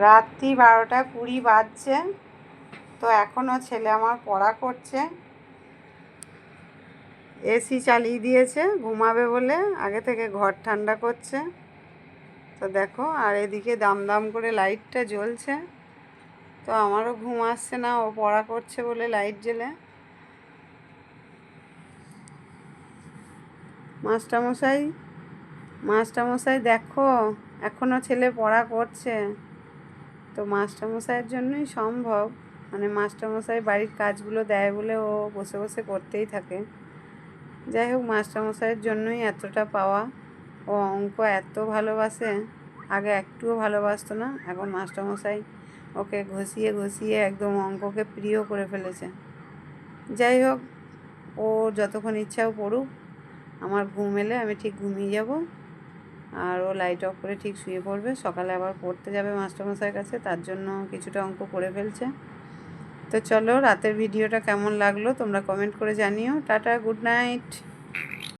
রাত্রি বারোটা কুড়ি বাজছে, তো এখনও ছেলে আমার পড়া করছে। এসি চালিয়ে দিয়েছে, ঘুমাবে বলে আগে থেকে ঘর ঠান্ডা করছে। তো দেখো, আর এদিকে দাম দাম করে লাইটটা জ্বলছে। তো আমারও ঘুম আসছে না, ও পড়া করছে বলে লাইট জ্বেলে। মাস্টারমশাই মাস্টারমশাই দেখো এখনও ছেলে পড়া করছে। তো মাস্টারমশাইয়ের জন্যই সম্ভব। মানে মাস্টারমশাই বাড়ির কাজগুলো দেয় বলে ও বসে বসে করতেই থাকে। যাই হোক, মাস্টারমশাইয়ের জন্যই এতটা পাওয়া। ও অঙ্ক এত ভালোবাসে, আগে একটুও ভালোবাসতো না, এখন মাস্টারমশাই ওকে ঘষিয়ে ঘষিয়ে একদম অঙ্ককে প্রিয় করে ফেলেছে। যাই হোক, ও যতক্ষণ ইচ্ছাও পড়ুক, আমার ঘুম এলে আমি ঠিক ঘুমিয়ে যাব। আর ও লাইট অফ করে ঠিক শুয়ে পড়বে। সকালে আবার পড়তে যাবে মাস্টারমশাইয়ের কাছে, তার জন্য কিছুটা অঙ্ক করে ফেলছে। তো চলো, রাতের ভিডিওটা কেমন লাগল তোমরা কমেন্ট করে জানিও। Tata good night